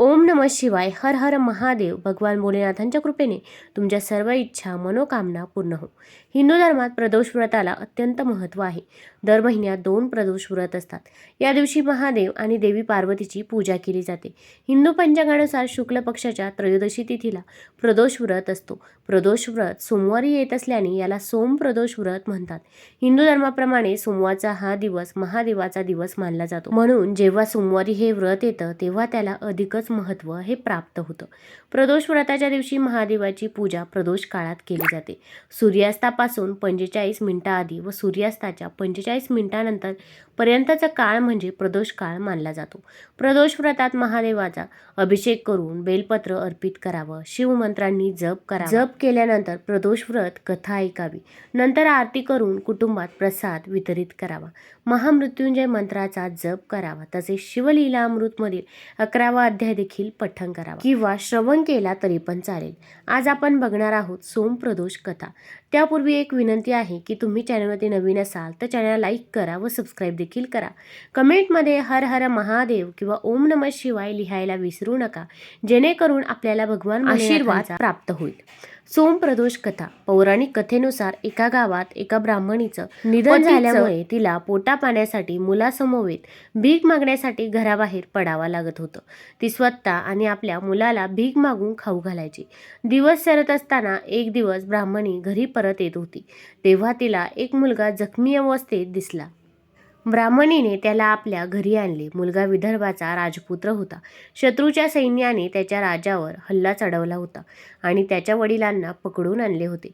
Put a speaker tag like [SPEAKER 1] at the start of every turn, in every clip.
[SPEAKER 1] ओम नम शिवाय हर हर महादेव भगवान भोलेनाथांच्या कृपेने तुमच्या सर्व इच्छा मनोकामना पूर्ण हो. हिंदू धर्मात प्रदोष व्रताला अत्यंत महत्त्व आहे. दर महिन्यात दोन प्रदोष व्रत असतात. या दिवशी महादेव आणि देवी पार्वतीची पूजा केली जाते. हिंदू पंचांगानुसार शुक्ल पक्षाच्या त्रयोदशी तिथीला प्रदोष व्रत असतो. प्रदोष व्रत सोमवारी येत असल्याने याला सोम प्रदोष व्रत म्हणतात. हिंदू धर्माप्रमाणे सोमवारचा हा दिवस महादेवाचा दिवस मानला जातो. म्हणून जेव्हा सोमवारी हे व्रत येतं तेव्हा त्याला अधिकच महत्त्व हे प्राप्त होतं. प्रदोष व्रताच्या दिवशी महादेवाची पूजा प्रदोष काळात केली जाते. सूर्यास्तापासून पंचेचाळीस मिनिटाआधी व सूर्यास्ताच्या पंचेचाळीस मिनिटानंतर पर्यंतचा काळ म्हणजे प्रदोष काळ मानला जातो. प्रदोष व्रतात महादेवाचा अभिषेक करून बेलपत्र अर्पित करावं शिवमंत्रांनी जप करा जप केल्यानंतर प्रदोष व्रत कथा ऐकावी. नंतर आरती करून कुटुंबात प्रसाद वितरित करावा. महामृत्युंजय मंत्राचा जप करावा. तसेच शिवलीला अमृतमधील अकरावा अध्याय देखील पठण करावा. किंवा श्रवण केला तरी पण चालेल. आज आपण बघणार आहोत सोमप्रदोष कथा. त्यापूर्वी एक विनंती आहे की तुम्ही चॅनलमध्ये नवीन असाल तर चॅनल लाईक करा व सबस्क्राईब देखील करा. कमेंटमध्ये हर हर महादेव किंवा ओम नमः शिवाय लिहायला विसरू नका. जेणेकरून आपल्याला भगवान आशीर्वाद प्राप्त होईल. सोम प्रदोष कथा पौराणिक कथेनुसार एका गावात एका ब्राह्मणीचं निधन झाल्यामुळे तिला पोटा पाण्यासाठी मुलासमवेत भीक मागण्यासाठी घराबाहेर पडावं लागत होतं. ती स्वतः आणि आपल्या मुलाला भीक मागून खाऊ घालायची. दिवस सरत असताना एक दिवस ब्राह्मणी घरी परत येत होती. तेव्हा तिला एक मुलगा जखमी अवस्थेत दिसला. ब्राह्मणीने त्याला आपल्या घरी आणले. मुलगा विदर्भाचा राजपुत्र होता. शत्रूच्या सैन्याने त्याच्या राजावर हल्ला चढवला होता आणि त्याच्या वडिलांना पकडून आणले होते.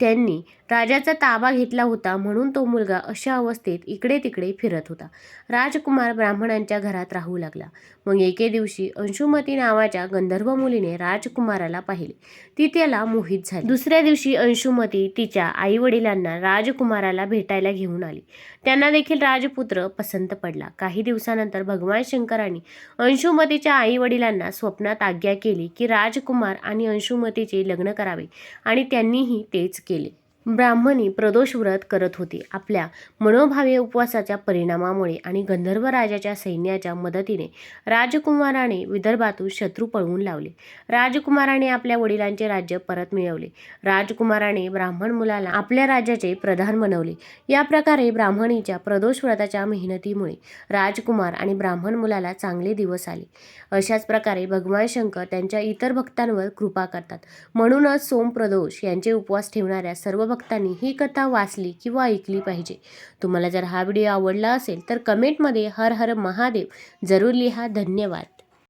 [SPEAKER 1] त्यांनी राजाचा ताबा घेतला होता म्हणून तो मुलगा अशा अवस्थेत इकडे तिकडे फिरत होता. राजकुमार ब्राह्मणांच्या घरात राहू लागला. मग एके दिवशी अंशुमती नावाच्या गंधर्व मुलीने राजकुमाराला पाहिले. ती त्याला मोहित झाली. दुसऱ्या दिवशी अंशुमती तिच्या आई वडिलांना राजकुमाराला भेटायला घेऊन आली. त्यांना देखील राजपुत्र पसंत पडला. काही दिवसानंतर भगवान शंकरांनी अंशुमतीच्या आई वडिलांना स्वप्नात आज्ञा केली की राजकुमार आणि अंशुमतीचे लग्न करावे आणि त्यांनीही तेच केले. ब्राह्मणी प्रदोष व्रत करत होती. आपल्या मनोभावे उपवासाच्या परिणामामुळे आणि गंधर्व राजाच्या सैन्याच्या मदतीने राजकुमाराने विदर्भातून शत्रू पळवून लावले. राजकुमाराने आपल्या वडिलांचे राज्य परत मिळवले. राजकुमाराने ब्राह्मण मुलाला आपल्या राज्याचे प्रधान बनवले. या प्रकारे ब्राह्मणीच्या प्रदोष व्रताच्या मेहनतीमुळे राजकुमार आणि ब्राह्मण मुलाला चांगले दिवस आले. अशाच प्रकारे भगवान शंकर त्यांच्या इतर भक्तांवर कृपा करतात. म्हणूनच सोम प्रदोष यांचे उपवास ठेवणाऱ्या सर्व भक्तांनी ही कथा वाचली किंवा ऐकली पाहिजे. तुम्हाला जर हा व्हिडिओ आवडला असेल तर कमेंटमध्ये हर हर महादेव जरूर लिहा. धन्यवाद.